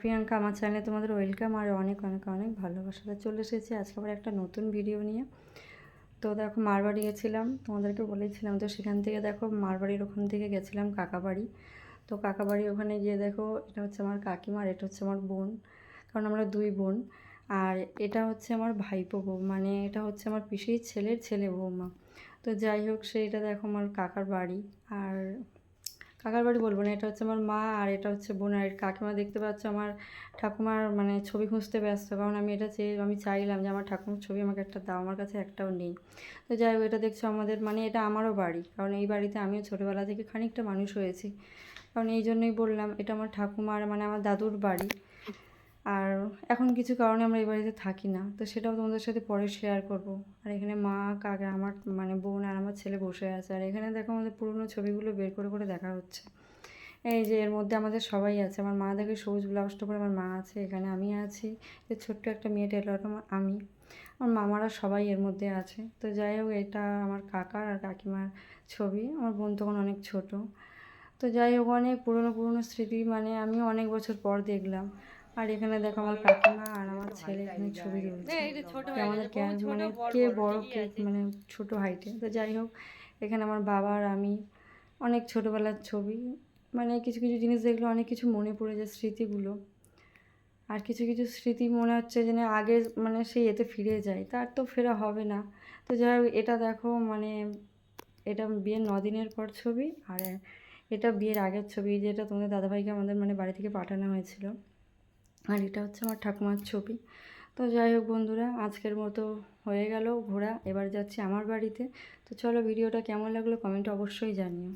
প্রিয়াঙ্কা, আমার চ্যানেলে তোমাদের ওয়েলকাম আর অনেক অনেক অনেক ভালোবাসাতে চলে এসেছি। আজকে আবার একটা নতুন ভিডিও নিয়ে। তো দেখো, মারবাড়ি গেছিলাম। তোমাদেরকে বলেছিলাম তো সেখান থেকে দেখো, মারবাড়ির ওখান থেকে গেছিলাম কাকাবাড়ি। তো কাকাবাড়ি ওখানে গিয়ে দেখো, এটা হচ্ছে আমার কাকিমা আর এটা হচ্ছে আমার বোন। কারণ আমরা দুই বোন। আর এটা হচ্ছে আমার ভাইপো বউ মানে এটা হচ্ছে আমার পিসির ছেলের ছেলে বৌমা। তো যাই হোক, সেইটা দেখো আমার কাকার বাড়ি। আর কাকার বাড়ি বলব না, এটা হচ্ছে আমার মা আর এটা হচ্ছে বোন, আর কাকিমা দেখতে পাচ্ছ আমার ঠাকুমার মানে ছবি খুঁজতে ব্যস্ত, কারণ আমি এটা চেয়ে, আমি চাইলাম যে আমার ঠাকুমার ছবি আমাকে একটা দাও, আমার কাছে একটাও নেই। তো যাই হোক, এটা দেখছ আমাদের মানে এটা আমারও বাড়ি, কারণ এই বাড়িতে আমিও ছোটোবেলা থেকে খানিকটা মানুষ হয়েছি। কারণ এই জন্যই বললাম, এটা আমার ঠাকুমার মানে আমার দাদুর বাড়ি। আর এখন কিছু কারণে আমরা এই বাড়িতে থাকি না। তো সেটাও তোমাদের সাথে পরে শেয়ার করব। আর এখানে মা, কাকা, আমার মানে বোন আর আমার ছেলে বসে আছে। আর এখানে দেখো আমাদের পুরনো ছবিগুলো বের করে করে দেখা হচ্ছে। এই যে এর মধ্যে আমাদের সবাই আছে। আমার মা দেখে সবুজ ব্লাউজটা পরে আমার মা আছে, এখানে আমি আছি। যে ছোট্ট একটা মেয়ে টেলার আমি। আমার মামারা সবাই এর মধ্যে আছে। তো যাই হোক, এটা আমার কাকার আর কাকিমার ছবি। আমার বোন তখন অনেক ছোট। তো যাই হোক, অনেক পুরনো পুরনো স্মৃতি। মানে আমিও অনেক বছর পর দেখলাম। আর এখানে দেখো আমার কাকিমা আর আমার ছেলে এখানে ছবি তুলছে। আমাদের কে মানে কে বড় কে মানে ছোট হাইটে তো যাই হোক এখানে আমার বাবা আর আমি অনেক ছোটোবেলার ছবি। মানে কিছু কিছু জিনিস দেখলে অনেক কিছু মনে পড়ে যায় স্মৃতিগুলো। আর কিছু কিছু স্মৃতি মনে হচ্ছে যে না আগে মানে সেই এতে ফিরে যায়। তার তো ফেরা হবে না। তো যাই হোক এটা দেখো মানে এটা বিয়ের দিনের পর ছবি। আর এটা বিয়ের আগের ছবি যেটা তোমাদের দাদাভাইকে আমাদের মানে বাড়ি থেকে পাঠানো হয়েছিল। আর এটা হচ্ছে আমার ঠাকুমার ছবি। তো যাই হোক বন্ধুরা, আজকের মতো হয়ে গেল ঘোরা। এবার যাচ্ছি আমার বাড়িতে। তো চলো ভিডিওটা কেমন লাগল কমেন্ট অবশ্যই জানিও।